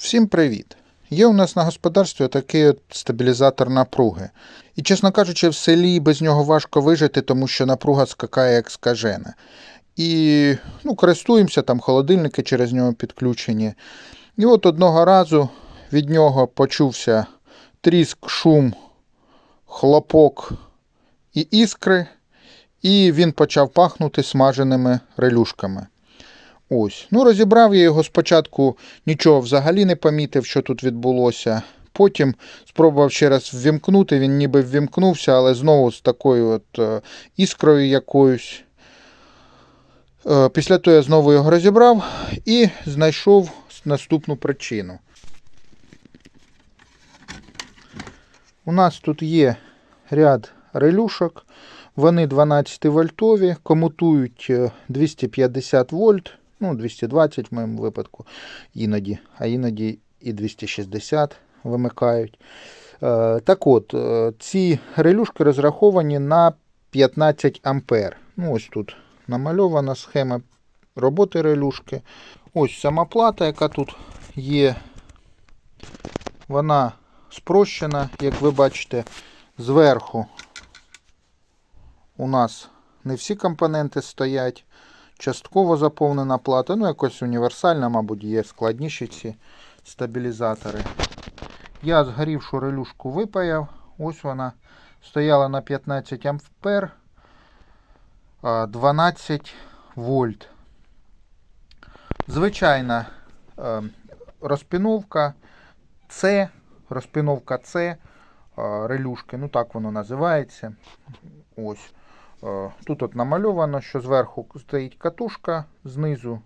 Всім привіт! Є у нас на господарстві такий от стабілізатор напруги. І, чесно кажучи, в селі без нього важко вижити, тому що напруга скакає як скажена. І ну, користуємося, там холодильники через нього підключені. І от одного разу від нього почувся тріск, шум, хлопок і іскри, і він почав пахнути смаженими релюшками. Ось. Ну, розібрав я його спочатку, нічого взагалі не помітив, що тут відбулося. Потім спробував ще раз ввімкнути, він ніби ввімкнувся, але знову з такою от е, іскрою якоюсь. Е, Після того я знову його розібрав і знайшов наступну причину. У нас тут є ряд релюшок, вони 12 вольтові, комутують е, 250 вольт, ну 220 в моєму випадку, іноді, а іноді і 260 вимикають. Е, Так от, е, ці релюшки розраховані на 15 ампер. Ну, ось тут намальована схема роботи релюшки. Ось сама плата, яка тут є. Вона спрощена, як ви бачите, зверху у нас не всі компоненти стоять. Частково заповнена плата, ну якось універсальна, мабуть, є складніші ці стабілізатори. Я згорівшу релюшку випаяв. Ось вона стояла на 15 ампер, 12 вольт. Звичайна е, розпіновка С, розпіновка С е, релюшки, ну так воно називається. Ось. Е, Тут от намальовано, що зверху стоїть катушка, знизу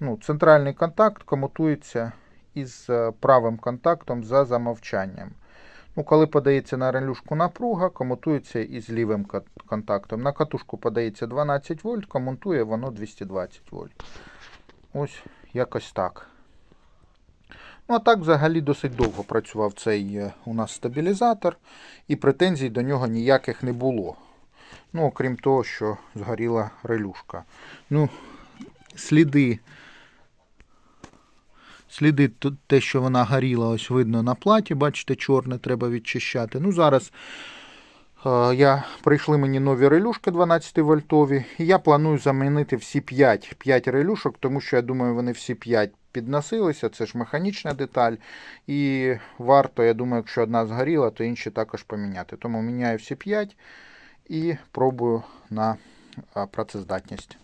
ну, центральний контакт комутується із е, правим контактом за замовчанням. Ну, коли подається на релюшку напруга, комутується із лівим контактом. На катушку подається 12 вольт, комутує воно 220 вольт. Ось якось так. Ну, а так взагалі досить довго працював цей е, у нас стабілізатор, і претензій до нього ніяких не було. Ну, окрім того, що згоріла релюшка. Ну, сліди. Сліди те, що вона горіла, ось видно на платі, бачите, чорне треба відчищати. Ну, зараз е, я прийшли мені нові релюшки 12 вольтові, і я планую замінити всі 5, 5 релюшок, тому що я думаю, вони всі 5 підносилися, це ж механічна деталь. І варто, я думаю, якщо одна згоріла, то інші також поміняти. Тому міняю всі 5 і пробую на працездатність.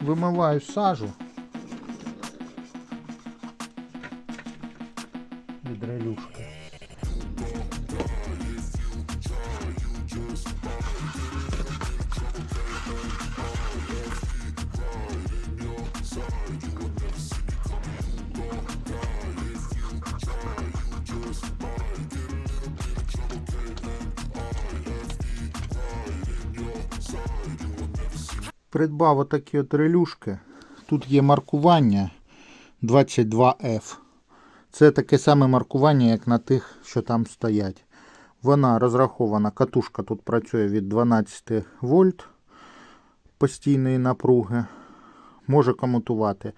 Вимиваю сажу від. Придбав отакі от релюшки. Тут є маркування 22F. Це таке саме маркування, як на тих, що там стоять. Вона розрахована, катушка тут працює від 12 вольт постійної напруги. Може комутувати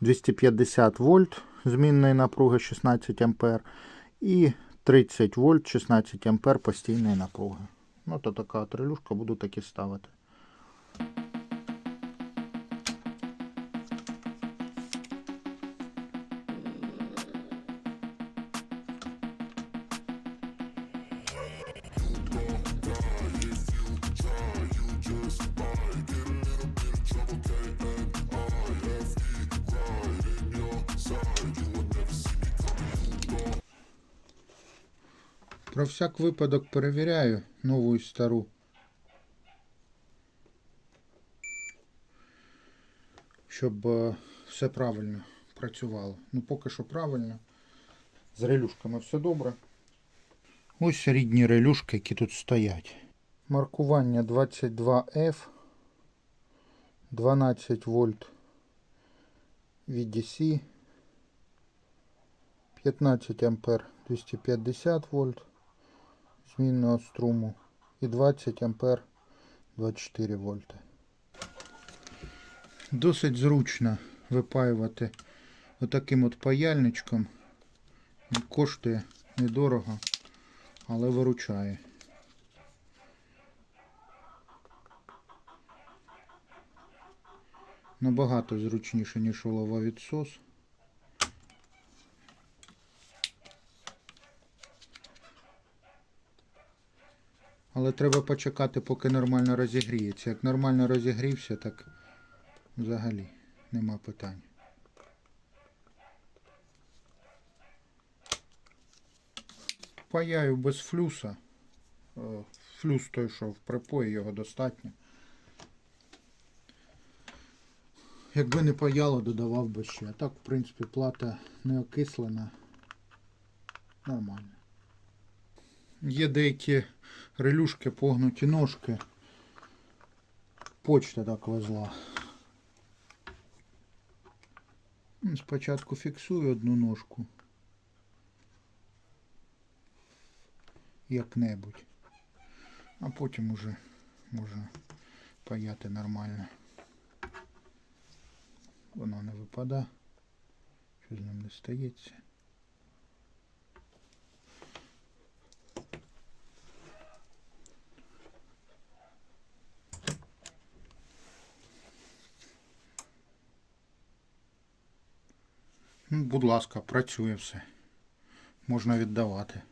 250 вольт змінної напруги 16 ампер і 30 вольт 16 ампер постійної напруги. Ну, то така от релюшка, буду такі ставити. Про всяк випадок перевіряю нову і стару. Щоб е, все правильно працювало. Ну, поки що правильно. З релюшками все добре. Ось рідні релюшки, які тут стоять. Маркування 22F. 12 вольт VDC. 15 ампер 250 вольт змінного струму і 20 ампер 24 вольти. Досить зручно випаювати отаким от паяльничком. Коштує недорого, але виручає. Набагато зручніше, ніж олововідсос. Але треба почекати, поки нормально розігріється. Як нормально розігрівся, так взагалі нема питань. Паяю без флюса. Е, Флюс той, що в припої, його достатньо. Якби не паяло, додавав би ще. А так, в принципі, плата не окислена. Нормально. Є деякі релюшки, погнуті ножки. Почта так везла. Спочатку фіксую одну ножку. Як-небудь. А потім уже можна паяти нормально. Воно не випада. Що з ним не стається. Будь ласка, працює все. Можна віддавати.